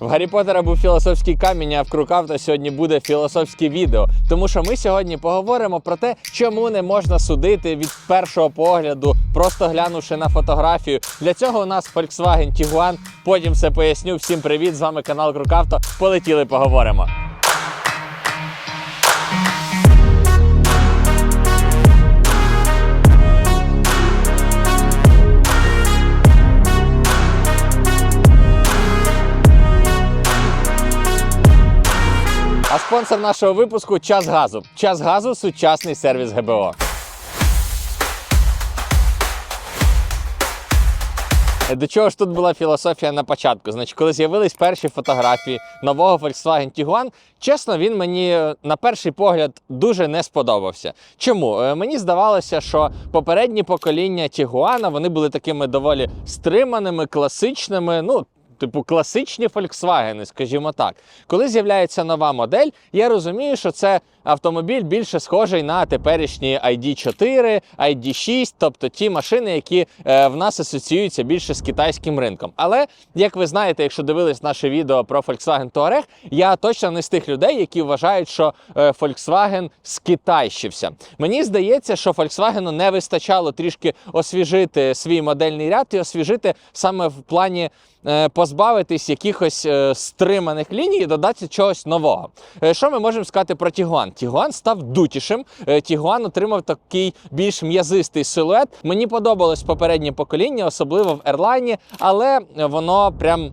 В Гаррі Поттера був філософський камінь, а в Крукавта сьогодні буде філософське відео. Тому що ми сьогодні поговоримо про те, чому не можна судити від першого погляду, просто глянувши на фотографію. Для цього у нас Volkswagen Tiguan. Потім все поясню. Всім привіт! З вами канал Крукавто. Полетіли, поговоримо. Спонсор нашого випуску час газу. Час газу сучасний сервіс ГБО. До чого ж тут була філософія на початку? Значить, коли з'явились перші фотографії нового Volkswagen Tiguan, чесно, він мені е, на перший погляд дуже не сподобався. Чому? Е, Мені здавалося, що попередні покоління Tiguan, вони були такими доволі стриманими, класичними. Ну, Типу класичні Volkswagen, скажімо так. Коли з'являється нова модель, я розумію, що це автомобіль більше схожий на теперішні ID4, ID6, тобто ті машини, які е, в нас асоціюються більше з китайським ринком. Але як ви знаєте, якщо дивились наше відео про Volkswagen Touareg, я точно не з тих людей, які вважають, що е, Volkswagen скитайщився. Мені здається, що Volkswagen не вистачало трішки освіжити свій модельний ряд і освіжити саме в плані е, позбавитись якихось е, стриманих ліній і додати чогось нового. Е, Що ми можемо сказати про Тігуан? Тігуан став дутішим. Е, Тігуан отримав такий більш м'язистий силует. Мені подобалось попереднє покоління, особливо в Ерлайні, але воно прям.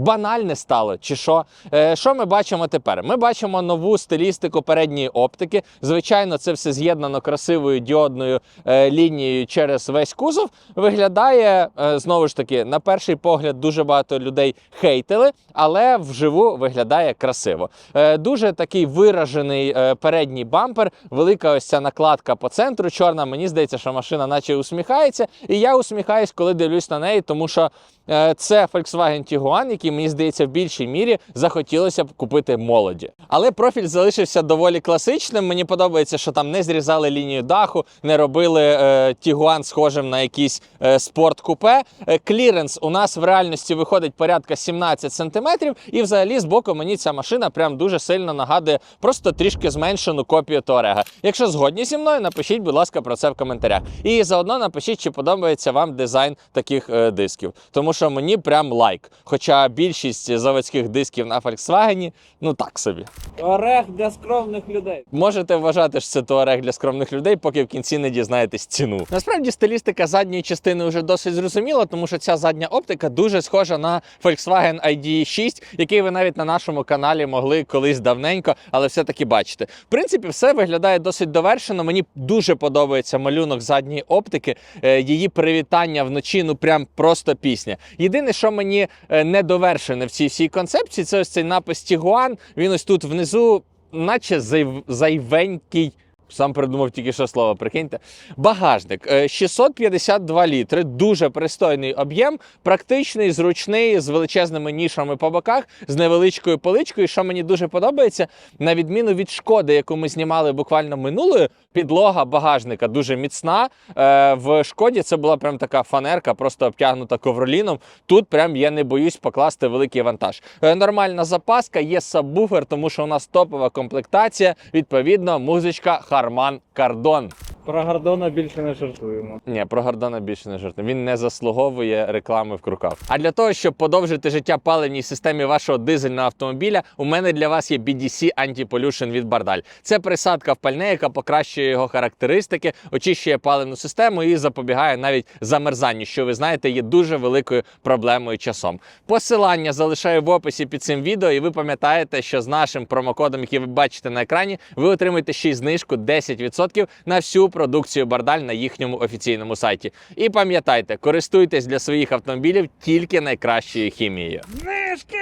Банальне стало, чи що? Е, що ми бачимо тепер? Ми бачимо нову стилістику передньої оптики. Звичайно, це все з'єднано красивою діодною е, лінією через весь кузов. Виглядає е, знову ж таки, на перший погляд, дуже багато людей хейтили, але вживу виглядає красиво. Е, дуже такий виражений е, передній бампер, велика ось ця накладка по центру. Чорна. Мені здається, що машина наче усміхається. І я усміхаюсь, коли дивлюсь на неї, тому що е, це Volkswagen Tiguan, який мені здається в більшій мірі захотілося б купити молоді. Але профіль залишився доволі класичним. Мені подобається, що там не зрізали лінію даху, не робили е, Tiguan схожим на якийсь е, спорт-купе. Е, кліренс у нас в реальності виходить порядка 17 см, і взагалі з боку мені ця машина прям дуже сильно нагадує просто трішки зменшену копію Touareg. Якщо згодні зі мною, напишіть, будь ласка, про це в коментарях. І заодно напишіть, чи подобається вам дизайн таких е, дисків. Тому що мені прям лайк. Хоча більшість заводських дисків на Volkswagen, ну так собі. Орех для скромних людей. Можете вважати, що це туарег для скромних людей, поки в кінці не дізнаєтесь ціну. Насправді стилістика задньої частини вже досить зрозуміла, тому що ця задня оптика дуже схожа на Volkswagen ID6, який ви навіть на нашому каналі могли колись давненько, але все-таки бачите. В принципі, все виглядає досить довершено. Мені дуже подобається малюнок задньої оптики, е, її привітання вночі, ну прям просто пісня. Єдине, що мені е, не довершене в цій всій концепції, це ось цей напис Тігуан. Він ось тут внизу, наче зайв... зайвенький. Сам придумав тільки що слово, прикиньте. Багажник Е, 652 літри, дуже пристойний об'єм, практичний, зручний, з величезними нішами по боках, з невеличкою поличкою. Що мені дуже подобається, на відміну від шкоди, яку ми знімали буквально минулою, підлога багажника дуже міцна. Е, В шкоді це була прям така фанерка, просто обтягнута ковроліном. Тут прям я не боюсь покласти великий вантаж. Е, Нормальна запаска, є сабвуфер, тому що у нас топова комплектація. Відповідно, музичка Харман Кардон. Про Гордона більше не жартуємо. Ні, про Гордона більше не жартую. Він не заслуговує реклами в круках. А для того, щоб подовжити життя паливній системі вашого дизельного автомобіля, у мене для вас є BDC Anti-Pollution від Бардаль. Це присадка в пальне, яка покращує його характеристики, очищує паливну систему і запобігає навіть замерзанню, що ви знаєте, є дуже великою проблемою часом. Посилання залишаю в описі під цим відео, і ви пам'ятаєте, що з нашим промокодом, який ви бачите на екрані, ви отримаєте ще й знижку 10% на всю продукцію Бардаль на їхньому офіційному сайті. І пам'ятайте, користуйтесь для своїх автомобілів тільки найкращою хімією. Знижки!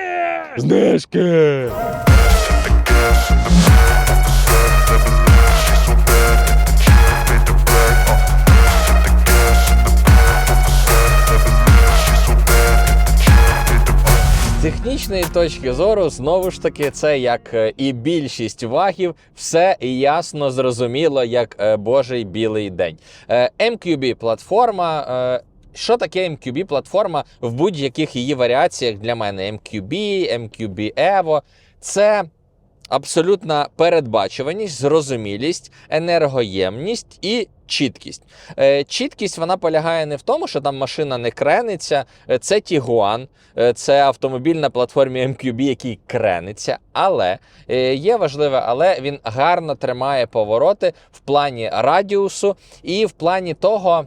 Знижки! Технічної точки зору, знову ж таки, це як е, і більшість вагів, все ясно зрозуміло, як е, божий білий день. Е, MQB платформа. Що таке MQB платформа в будь-яких її варіаціях для мене? MQB, MQB Evo – це абсолютна передбачуваність, зрозумілість, енергоємність і чіткість. Е, чіткість вона полягає не в тому, що там машина не крениться. Е, Це Tiguan, е, це автомобіль на платформі MQB, який крениться. Але є важливе, але він гарно тримає повороти в плані радіусу і в плані того.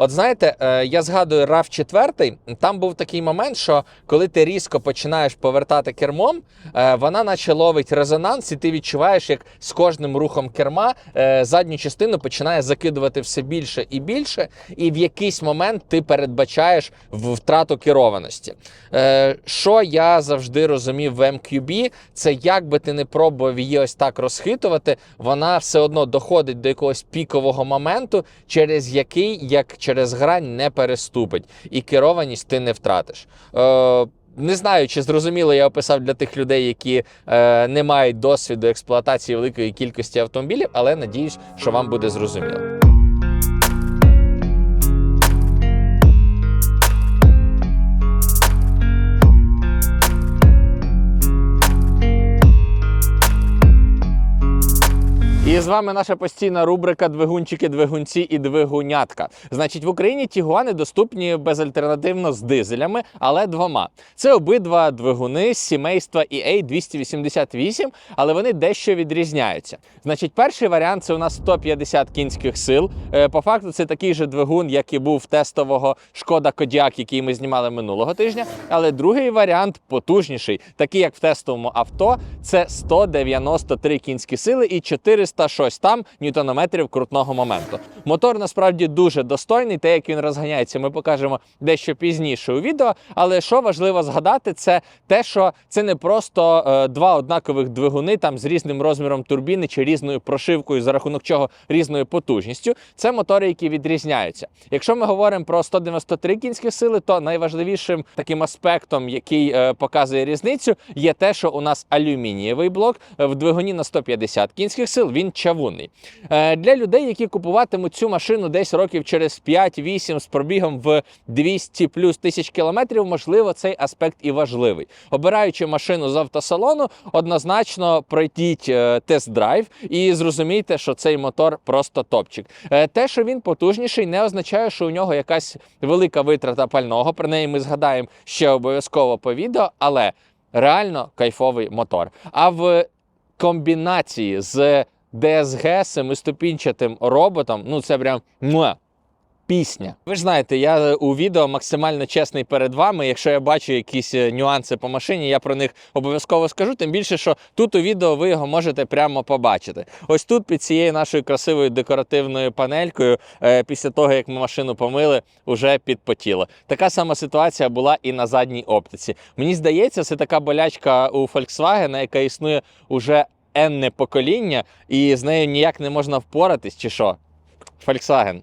От знаєте, е, я згадую RAV 4, там був такий момент, що коли ти різко починаєш повертати кермом, е, вона наче ловить резонанс, і ти відчуваєш, як з кожним рухом керма е, задню частину починає закидувати все більше і більше, і в якийсь момент ти передбачаєш втрату керованості. Що я завжди розумів в MQB, це як би ти не пробував її ось так розхитувати, вона все одно доходить до якогось пікового моменту, через який, як через грань, не переступить, і керованість ти не втратиш. Е, не знаю, чи зрозуміло я описав для тих людей, які е, не мають досвіду експлуатації великої кількості автомобілів, але надіюсь, що вам буде зрозуміло. І з вами наша постійна рубрика Двигунчики, двигунці і двигунятка. Значить, в Україні тігуани доступні безальтернативно з дизелями, але двома. Це обидва двигуни з сімейства EA 288, але вони дещо відрізняються. Значить, перший варіант це у нас 150 кінських сил. Е, По факту, це такий же двигун, як і був тестового Шкода Кодіак, який ми знімали минулого тижня. Але другий варіант потужніший, такий як в тестовому авто, це 193 кінські сили і 400 щось там ньютонометрів крутного моменту. Мотор насправді дуже достойний, те, як він розганяється, ми покажемо дещо пізніше у відео. Але що важливо згадати, це те, що це не просто е, два однакових двигуни там з різним розміром турбіни чи різною прошивкою, за рахунок чого різною потужністю. Це мотори, які відрізняються. Якщо ми говоримо про 193 кінські сили, то найважливішим таким аспектом, який е, показує різницю, є те, що у нас алюмінієвий блок в двигуні на 150 кінських сил. Він чавунний. Е, для людей, які купуватимуть цю машину десь років через 5-8 з пробігом в 200 плюс тисяч кілометрів, можливо, цей аспект і важливий. Обираючи машину з автосалону, однозначно пройдіть е, тест-драйв і зрозумійте, що цей мотор просто топчик. Е, те, що він потужніший, не означає, що у нього якась велика витрата пального. Про неї ми згадаємо ще обов'язково по відео, але реально кайфовий мотор. А в комбінації з DSG семиступінчатим роботом, ну це прям муа, пісня. Ви ж знаєте, я е, у відео максимально чесний перед вами. Якщо я бачу якісь е, нюанси по машині, я про них обов'язково скажу. Тим більше, що тут у відео ви його можете прямо побачити. Ось тут під цією нашою красивою декоративною панелькою, е, після того як ми машину помили, уже підпотіло. Така сама ситуація була і на задній оптиці. Мені здається, це така болячка у Volkswagen, яка існує уже енне покоління, і з нею ніяк не можна впоратись, чи що? Volkswagen.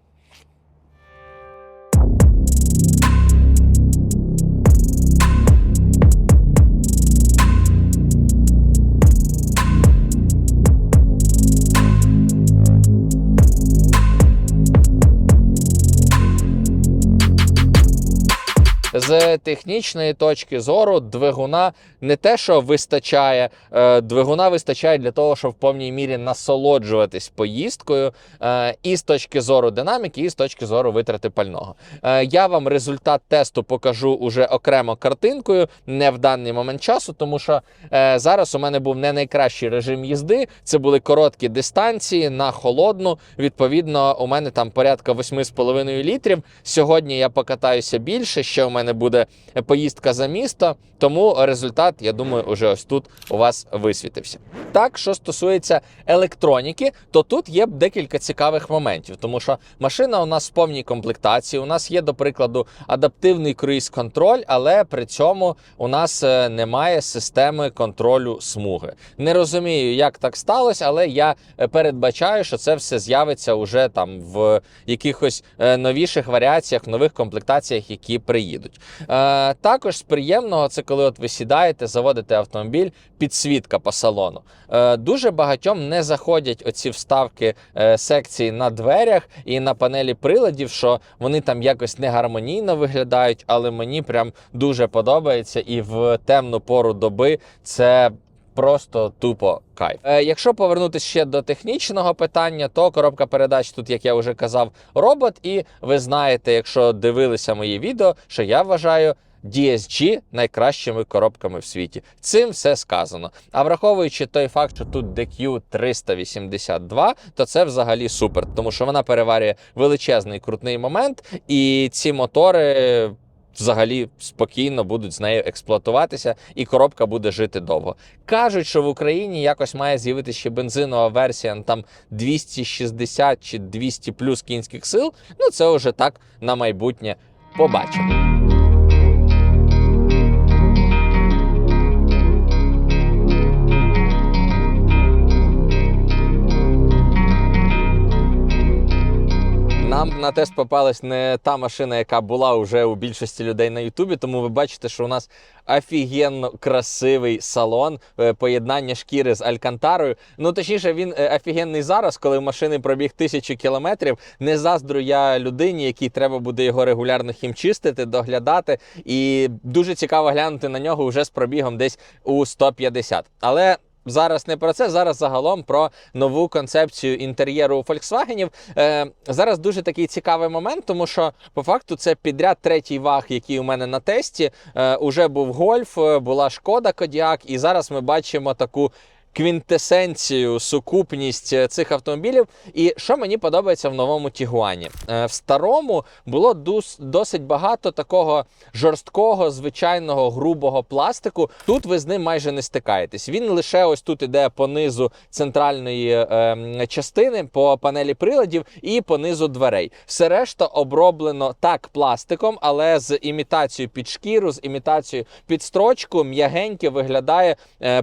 З технічної точки зору двигуна не те, що вистачає, е, двигуна вистачає для того, щоб в повній мірі насолоджуватись поїздкою, е, і з точки зору динаміки, і з точки зору витрати пального. Е, Я вам результат тесту покажу уже окремо картинкою, не в даний момент часу, тому що зараз у мене був не найкращий режим їзди. Це були короткі дистанції на холодну. Відповідно, у мене там порядка 8,5 літрів. Сьогодні я покатаюся більше. Ще у мене буде поїздка за місто. Тому результат, я думаю, уже ось тут у вас висвітився. Так, що стосується електроніки, то тут є декілька цікавих моментів, тому що машина у нас в повній комплектації. У нас є, до прикладу, адаптивний круїз-контроль, але при цьому у нас е, немає системи контролю смуги. Не розумію, як так сталося, але я е, передбачаю, що це все з'явиться уже там в якихось е, новіших варіаціях, нових комплектаціях, які приїдуть. Е, також з приємного це коли от ви сідаєте, заводите автомобіль, підсвітка по салону. Е, дуже багатьом не заходять оці вставки е, секції на дверях і на панелі приладів, що вони там якось не гармонійно виглядають, але мені прям дуже подобається, і в темну пору доби це. Просто тупо кайф. Е, якщо повернутися ще до технічного питання, то коробка передач тут, як я вже казав, робот. І ви знаєте, якщо дивилися мої відео, що я вважаю DSG найкращими коробками в світі. Цим все сказано. А враховуючи той факт, що тут DQ 382, то це взагалі супер, тому що вона переварює величезний крутний момент, і ці мотори. Взагалі спокійно будуть з нею експлуатуватися, і коробка буде жити довго. Кажуть, що в Україні якось має з'явитися ще бензинова версія ну, там 260 чи 200 плюс кінських сил. Ну це вже так на майбутнє побачимо. Нам на тест попалась не та машина, яка була вже у більшості людей на Ютубі. Тому ви бачите, що у нас офігенно красивий салон, е, поєднання шкіри з Алькантарою. Ну точніше, він е, офігенний зараз, коли в машини пробіг тисячу кілометрів. Не заздрю я людині, якій треба буде його регулярно хімчистити, доглядати. І дуже цікаво глянути на нього вже з пробігом десь у 150. Але Зараз не про це, зараз загалом про нову концепцію інтер'єру Volkswagen. Е, зараз дуже такий цікавий момент, тому що по факту це підряд третій ваг, який у мене на тесті. Е, уже був гольф, е, була шкода Кодіак, і зараз ми бачимо таку. Квінтесенцію, сукупність е, цих автомобілів. І що мені подобається в новому Тігуані? Е, В старому було досить багато такого жорсткого, звичайного грубого пластику. Тут ви з ним майже не стикаєтесь. Він лише ось тут іде по низу центральної е, частини, по панелі приладів і по низу дверей. Все решта оброблено так пластиком, але з імітацією під шкіру, з імітацією під строчку, м'ягеньке виглядає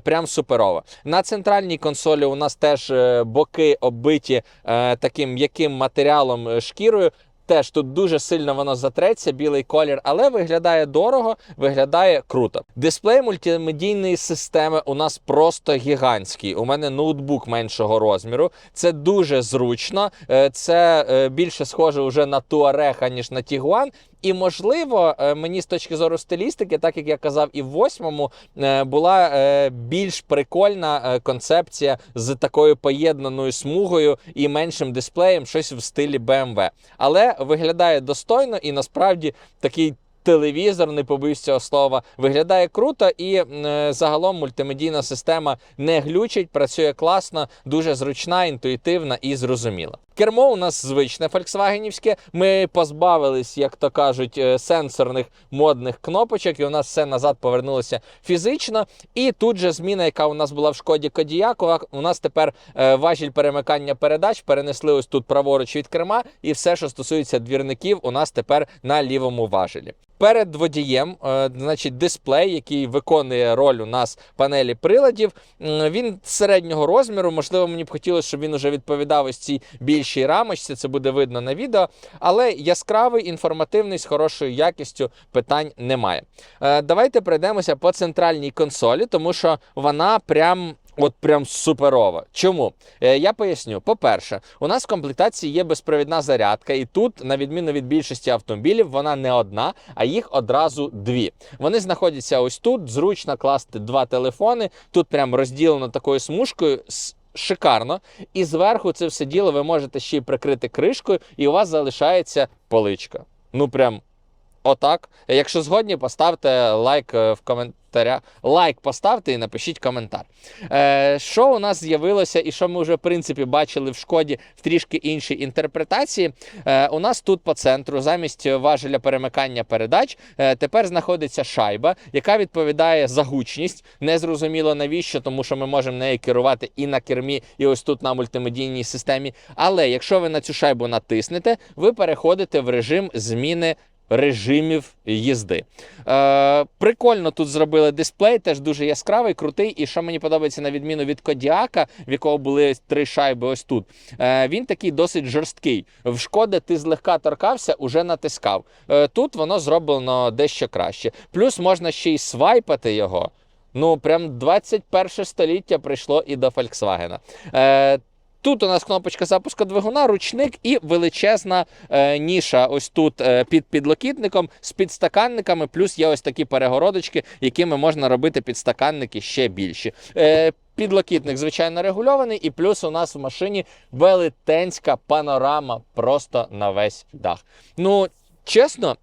прям суперово. На центральній консолі у нас теж е, боки оббиті е, таким м'яким матеріалом е, шкірою. Теж тут дуже сильно воно затреться, білий колір, але виглядає дорого, виглядає круто. Дисплей мультимедійної системи у нас просто гігантський. У мене ноутбук меншого розміру. Це дуже зручно. Це більше схоже вже на Touareg, ніж на Tiguan. І можливо, е, мені з точки зору стилістики, так як я казав, і в восьмому е, була е, більш прикольна концепція з такою поєднаною смугою і меншим дисплеєм, щось в стилі BMW. Але виглядає достойно і насправді такий. Телевізор, не побоюсь цього слова, виглядає круто, і е, загалом мультимедійна система не глючить, працює класно, дуже зручна, інтуїтивна і зрозуміла. Кермо у нас звичне фольксвагенівське. Ми позбавились, як то кажуть, е, сенсорних модних кнопочок, і у нас все назад повернулося фізично. І тут же зміна, яка у нас була в шкоді Кодіяку, у нас тепер е, важіль перемикання передач перенесли ось тут праворуч від керма, і все, що стосується двірників, у нас тепер на лівому важелі. Перед водієм, е, значить, дисплей, який виконує роль у нас панелі приладів. Він середнього розміру. Можливо, мені б хотілося, щоб він уже відповідав ось цій більшій рамочці. Це буде видно на відео. Але яскравий, інформативний, з хорошою якістю питань немає. Е, Давайте пройдемося по центральній консолі, тому що вона прям. От прям суперова. Чому? Е, я поясню. По-перше, у нас в комплектації є безпровідна зарядка, і тут, на відміну від більшості автомобілів, вона не одна, а їх одразу дві. Вони знаходяться ось тут. Зручно класти два телефони. Тут прям розділено такою смужкою. Шикарно, і зверху це все діло ви можете ще й прикрити кришкою, і у вас залишається поличка. Ну прям отак. Якщо згодні, поставте лайк е, в коментарях. Лайк поставте і напишіть коментар. Е, що у нас з'явилося, і що ми вже в принципі бачили в шкоді в трішки іншій інтерпретації. Е, у нас тут по центру, замість важеля перемикання передач, е, тепер знаходиться шайба, яка відповідає за гучність. Незрозуміло навіщо, тому що ми можемо нею керувати і на кермі, і ось тут на мультимедійній системі. Але якщо ви на цю шайбу натиснете, ви переходите в режим зміни режимів їзди. Е, прикольно тут зробили дисплей, теж дуже яскравий, крутий. І що мені подобається на відміну від Кодіака, в якого були три шайби ось тут. Е, він такий досить жорсткий. В шкоди ти злегка торкався, уже натискав. Е, тут воно зроблено дещо краще. Плюс можна ще й свайпати його. Ну, прям 21 століття прийшло і до Volkswagen. Е, Тут у нас кнопочка запуску двигуна, ручник і величезна е, ніша ось тут е, під підлокітником з підстаканниками, плюс є ось такі перегородочки, якими можна робити підстаканники ще більші. Е, Підлокітник, звичайно, регульований, і плюс у нас в машині велетенська панорама просто на весь дах. Ну, чесно,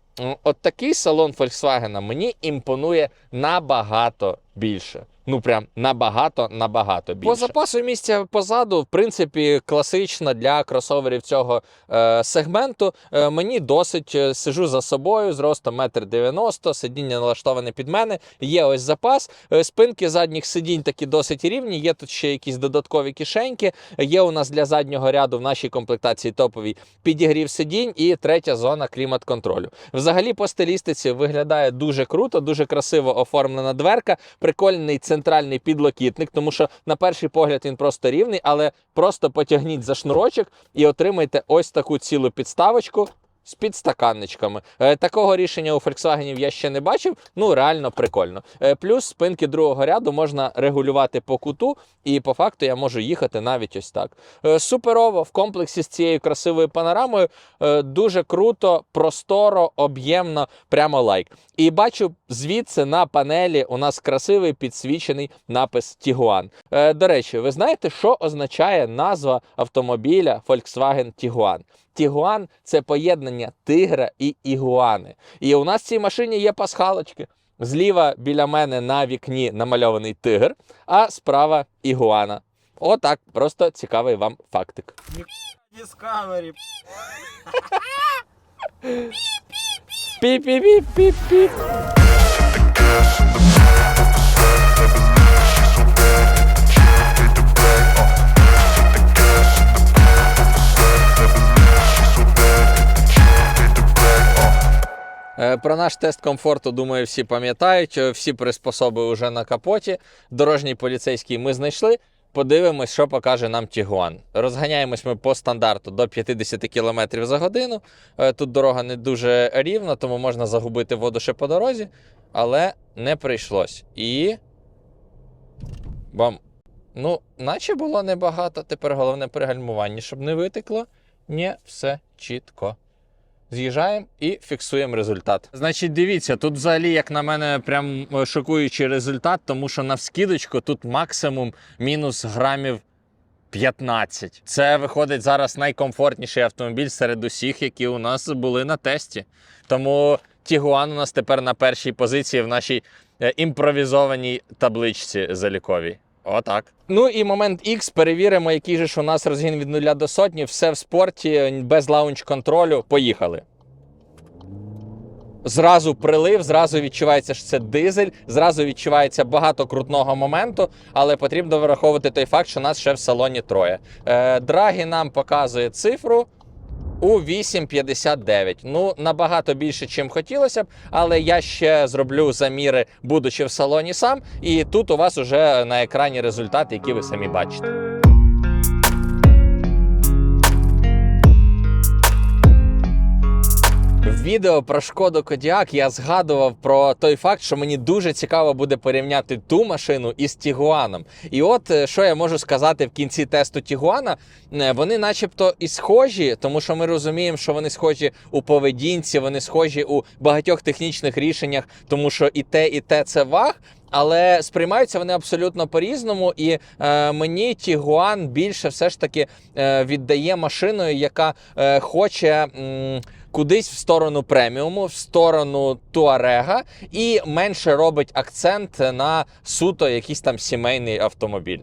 от такий салон Volkswagen мені імпонує набагато більше. Ну прям набагато набагато більше. По запасу місця позаду, в принципі, класично для кросоверів цього е, сегменту. Е, мені досить е, сижу за собою, зростом 1,90 м, сидіння налаштоване під мене. Є ось запас. Е, спинки задніх сидінь такі досить рівні. Є тут ще якісь додаткові кишеньки. Є у нас для заднього ряду в нашій комплектації топовій підігрів сидінь і третя зона клімат-контролю. Взагалі, по стилістиці виглядає дуже круто, дуже красиво оформлена дверка, прикольний центральний підлокітник, тому що на перший погляд він просто рівний, але просто потягніть за шнурочок і отримайте ось таку цілу підставочку. З підстаканничками. Е, такого рішення у Volkswagen я ще не бачив. Ну, реально прикольно. Е, плюс спинки другого ряду можна регулювати по куту, і по факту я можу їхати навіть ось так. Е, суперово в комплексі з цією красивою панорамою дуже круто, просторо, об'ємно, прямо лайк. І бачу звідси на панелі у нас красивий підсвічений напис. Е, до речі, ви знаєте, що означає назва автомобіля Volkswagen Tiguan? Tiguan – це поєднання тигра і ігуани. І у нас в цій машині є пасхалочки. Зліва біля мене на вікні намальований тигр, а справа ігуана. Отак, просто цікавий вам фактик. Discovery. Піп-піп-піп-піп-піп. Про наш тест комфорту, думаю, всі пам'ятають. Е, Всі приспособи вже на капоті. Дорожній поліцейський ми знайшли. Подивимось, що покаже нам Тігуан. Розганяємось ми по стандарту до 50 км за годину. Е, Тут дорога не дуже рівна, тому можна загубити воду ще по дорозі, але не прийшлось. І. Бам. Ну, наче було небагато. Тепер головне пригальмування, щоб не витекло. Ні, все чітко. З'їжджаємо і фіксуємо результат. Значить, дивіться, тут взагалі, як на мене, прям е, шокуючий результат, тому що на вскидочку тут максимум мінус грамів 15. Це виходить зараз найкомфортніший автомобіль серед усіх, які у нас були на тесті. Тому Тігуан у нас тепер на першій позиції в нашій е, імпровізованій табличці заліковій. Отак. Ну і момент X. Перевіримо, який же ж у нас розгін від 0 до сотні. Все в спорті, без лаунч контролю. Поїхали. Зразу прилив, зразу відчувається, що це дизель, зразу відчувається багато крутного моменту, але потрібно враховувати той факт, що нас ще в салоні троє. Е, Драгі нам показує цифру у 8,59. Ну, набагато більше, чим хотілося б, але я ще зроблю заміри, будучи в салоні сам. І тут у вас уже на екрані результати, які ви самі бачите. Відео про шкоду Кодіак я згадував про той факт, що мені дуже цікаво буде порівняти ту машину із Тігуаном. І от е, що я можу сказати в кінці тесту Тігуана, Е, вони начебто і схожі, тому що ми розуміємо, що вони схожі у поведінці, вони схожі у багатьох технічних рішеннях, тому що і те, і те це ваг. Але сприймаються вони абсолютно по-різному, і е, мені Тігуан більше все ж таки е, віддає машиною, яка е, хоче м, кудись в сторону преміуму, в сторону Туарега, і менше робить акцент на суто якийсь там сімейний автомобіль.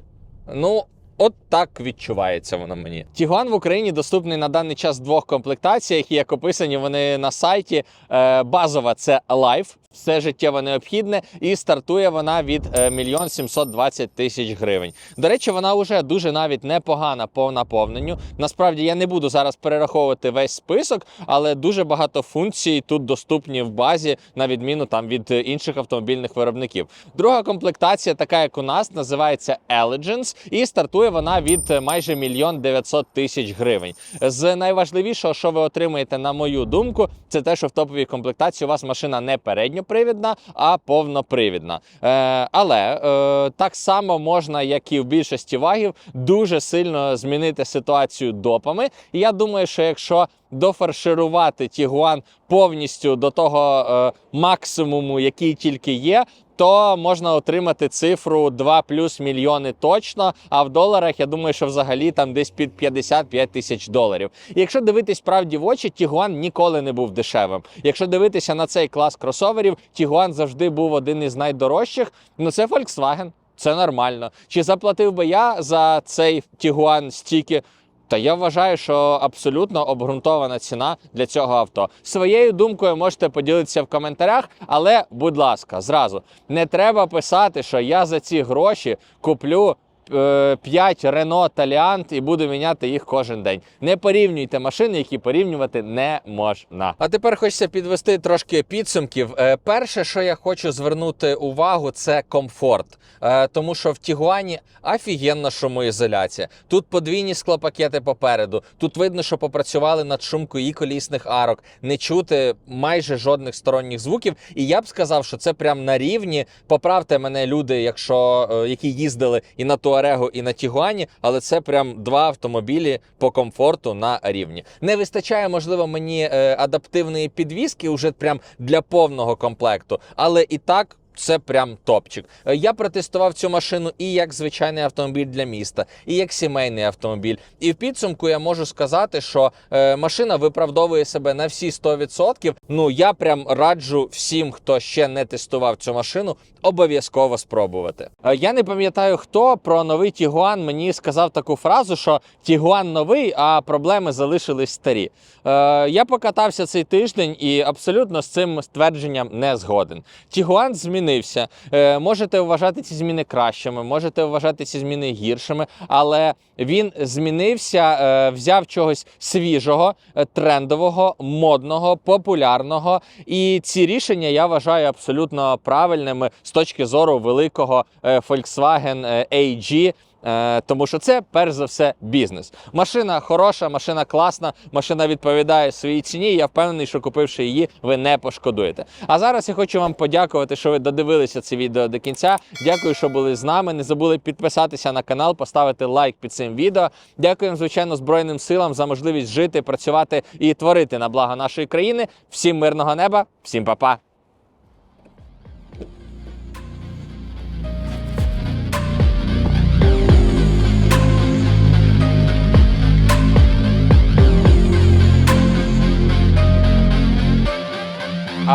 Ну. От так відчувається воно мені. Тігуан в Україні доступний на даний час в двох комплектаціях, як описані вони на сайті. Е, базова це Life. Все життєво необхідне, і стартує вона від е, 1 720 тисяч гривень. До речі, вона вже дуже навіть непогана по наповненню. Насправді я не буду зараз перераховувати весь список, але дуже багато функцій тут доступні в базі, на відміну там від е, інших автомобільних виробників. Друга комплектація, така як у нас, називається Elegance, і стартує вона від е, майже мільйон 900 тисяч гривень. З найважливішого, що ви отримаєте, на мою думку, це те, що в топовій комплектації у вас машина не передньопривідна, а повнопривідна. Е, але е, так само можна, як і в більшості вагів, дуже сильно змінити ситуацію допами. І я думаю, що якщо дофарширувати Тігуан повністю до того е, максимуму, який тільки є, то можна отримати цифру 2 плюс мільйони точно. А в доларах я думаю, що взагалі там десь під 55 тисяч доларів. І якщо дивитись правді в очі, Тігуан ніколи не був дешевим. Якщо дивитися на цей клас кросоверів, Тігуан завжди був один із найдорожчих. Ну це Volkswagen. Це нормально. Чи заплатив би я за цей Тігуан стільки? Та я вважаю, що абсолютно обґрунтована ціна для цього авто. Своєю думкою можете поділитися в коментарях, але, будь ласка, зразу не треба писати, що я за ці гроші куплю. 5 Renault Таліант і буду міняти їх кожен день. Не порівнюйте машини, які порівнювати не можна. А тепер хочеться підвести трошки підсумків. Е, Перше, що я хочу звернути увагу, це комфорт. Е, Тому що в Тігуані офігенна шумоізоляція. Тут подвійні склопакети попереду. Тут видно, що попрацювали над шумкою і колісних арок. Не чути майже жодних сторонніх звуків. І я б сказав, що це прям на рівні. Поправте мене, люди, якщо е, які їздили і на Туарегу, і на Тігуані, але це прям два автомобілі по комфорту на рівні. Не вистачає, можливо, мені е, адаптивної підвіски уже прям для повного комплекту, але і так. Це прям топчик. Е, Я протестував цю машину і як звичайний автомобіль для міста, і як сімейний автомобіль. І в підсумку я можу сказати, що е, машина виправдовує себе на всі 100%. Ну я прям раджу всім, хто ще не тестував цю машину, обов'язково спробувати. Е, я не пам'ятаю, хто про новий Тігуан мені сказав таку фразу, що Тігуан новий, а проблеми залишились старі. Е, я покатався цей тиждень і абсолютно з цим ствердженням не згоден. Тігуан змінився. Е, можете вважати ці зміни кращими, можете вважати ці зміни гіршими, але він змінився, взяв чогось свіжого, трендового, модного, популярного. І ці рішення я вважаю абсолютно правильними з точки зору великого е, Volkswagen е, AG. Е, Тому що це перш за все бізнес. Машина хороша, машина класна, машина відповідає своїй ціні. Я впевнений, що купивши її, ви не пошкодуєте. А зараз я хочу вам подякувати, що ви додивилися це відео до кінця. Дякую, що були з нами. Не забули підписатися на канал, поставити лайк під цим відео. Дякуємо, звичайно, Збройним силам за можливість жити, працювати і творити на благо нашої країни. Всім мирного неба, всім па-па!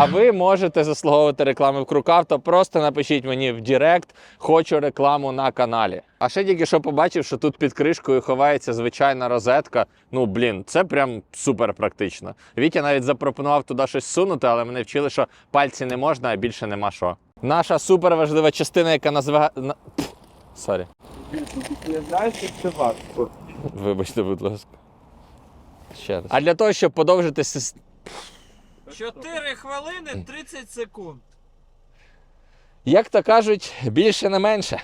А ви можете заслуговувати реклами в Крукавто. Просто напишіть мені в Директ, хочу рекламу на каналі. А ще тільки що побачив, що тут під кришкою ховається звичайна розетка. Ну блін, це прям супер практично. Вітя навіть запропонував туди щось сунути, але мене вчили, що пальці не можна, а більше нема що. Наша супер важлива частина, яка називає. Сорі. Не знаєш, як це важко. Вибачте, будь ласка. Ще раз. А для того, щоб подовжити сис- 4 хвилини 30 секунд. Як то кажуть, більше не менше.